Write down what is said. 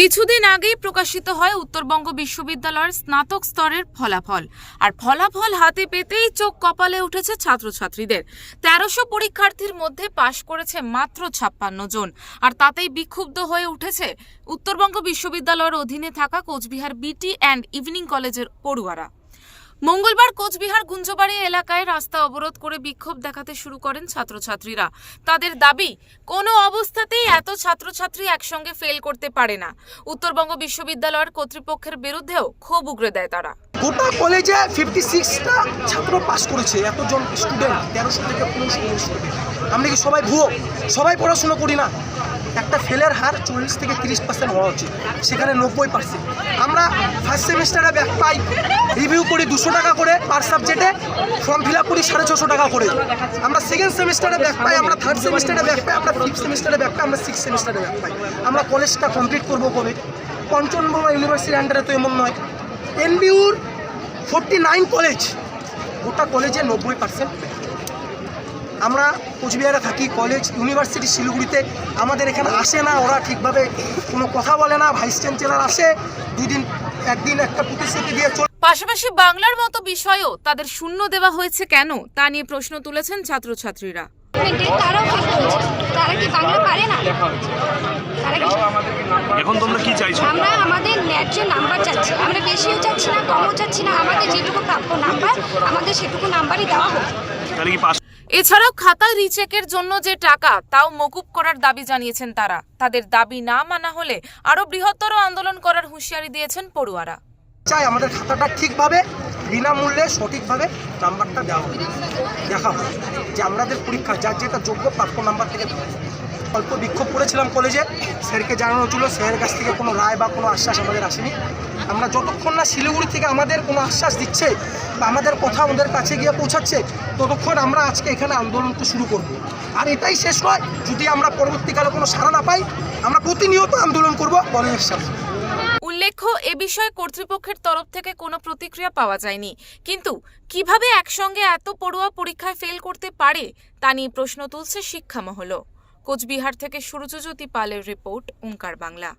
কিছুদিন আগেই প্রকাশিত হয় উত্তরবঙ্গ বিশ্ববিদ্যালয়ের স্নাতক স্তরের ফলাফল। আর ফলাফল হাতে পেতেই চোখ কপালে উঠেছে ছাত্রছাত্রীদের। তেরোশো পরীক্ষার্থীর মধ্যে পাশ করেছে মাত্র ছাপ্পান্ন জন। আর তাতেই বিক্ষুব্ধ হয়ে উঠেছে উত্তরবঙ্গ বিশ্ববিদ্যালয়ের অধীনে থাকা কোচবিহার বিটি অ্যান্ড ইভিনিং কলেজের পড়ুয়ারা। মঙ্গলবার কোচবিহার গুঞ্জবাড়ি এলাকায় রাস্তা অবরোধ করে বিক্ষোভ দেখাতে শুরু করেন ছাত্রছাত্রীরা। তাদের দাবি, কোনো অবস্থাতেই এত ছাত্রছাত্রী একসঙ্গে ফেল করতে পারে না। উত্তরবঙ্গ বিশ্ববিদ্যালয়ের কর্তৃপক্ষের বিরুদ্ধেও ক্ষোভ উগরে দেয় তারা। গোটা কলেজে ফিফটি সিক্সটা ছাত্র পাস করেছে, এতজন স্টুডেন্ট তেরোশো থেকে পনেরোশো স্টুডেন্ট আমরা কি সবাই ভুয়ো? সবাই পড়াশুনো করি না। একটা ফেলের হার চল্লিশ থেকে তিরিশ পার্সেন্ট হওয়া উচিত, সেখানে নব্বই পার্সেন্ট আমরা ফার্স্ট সেমিস্টারে ব্যাক পাই রিভিউ করি দুশো টাকা করে পার সাবজেক্টে ফর্ম ফিল করি সাড়ে ছশো টাকা করে। আমরা সেকেন্ড সেমিস্টারে ব্যাক পাই, আমরা থার্ড সেমিস্টারে ব্যাক পাই, আমরা ফিফথ সেমিস্টারে ব্যাক পাই, আমরা সিক্স সেমিস্টারে ব্যাক পাই। আমরা কলেজটা কমপ্লিট করব কবে? পঞ্চমবঙ্গ ইউনিভার্সিটির আন্ডারে তো এমন নয়। এনবিউর ফোরটি নাইন কলেজ গোটা কলেজে নব্বই পার্সেন্ট আমরা কোচবিহারে থাকি কলেজ ইউনিভার্সিটি শিলিগুড়িতে। আমাদের এখানে আসে না ওরা ঠিকভাবে কোনো কথা বলে না ভাইস চ্যান্সেলার আসে দুই দিন একদিন একটা প্রতিশ্রুতি দিয়ে চলে। পাশাপাশি বাংলার মতো বিষয়েও তাদের শূন্য দেওয়া হয়েছে কেন? তা নিয়ে প্রশ্ন তুলেছেন ছাত্রছাত্রীরা। মেন্টালি তারাও ফেল করেছে? তারা কি বাংলা পারে না? এখন তোমরা কি চাইছো? আমরা আমাদের ন্যায্য নাম্বার চাচ্ছি। আমরা বেশিও চাচ্ছি না কমও চাচ্ছি না। আমাদের যেটুকু প্রাপ্য নাম্বার আমাদের সেটুকু নাম্বারই দেওয়া হোক। এছাড়াও খাতা রিচেকের জন্য যে টাকা তাও মকুব করার দাবি জানিয়েছেন তারা। তাদের দাবি না মানা হলে আরও বৃহত্তর আন্দোলন করার হুঁশিয়ারি দিয়েছেন পড়ুয়ারা। চাই আমাদের খাতাটা ঠিকভাবে বিনামূল্যে সঠিকভাবে নাম্বারটা দেওয়া হবে দেখা হবে যে আমাদের পরীক্ষা যার যেটা যোগ্য প্রাপ্য নাম্বার থেকে। অল্প বিক্ষোভ করেছিলাম কলেজে, স্যারকে জানানো ছিল স্যারের কাছ থেকে কোনো রায় বা কোনো আশ্বাস আমাদের আসেনি। আমরা যতক্ষণ না শিলিগুড়ি থেকে আমাদের কোনো আশ্বাস দিচ্ছে বা আমাদের কথা আমাদের কাছে গিয়ে পৌঁছাচ্ছে, ততক্ষণ আমরা আজকে এখানে আন্দোলনটা শুরু করব। আর এটাই শেষ নয়, যদি আমরা পরবর্তীকালে কোনো সাড়া না পাই, আমরা প্রতিনিয়ত আন্দোলন করব কলেজের সামনে। উল্লেখ্য, এ বিষয়ে কর্তৃপক্ষের তরফ থেকে কোনো প্রতিক্রিয়া পাওয়া যায়নি। কিন্তু কীভাবে একসঙ্গে এত পড়ুয়া পরীক্ষায় ফেল করতে পারে, তা নিয়ে প্রশ্ন তুলছে শিক্ষামহল কোচবিহার থেকে সুরজজ্যোতি পালের রিপোর্ট ওঙ্কার বাংলা।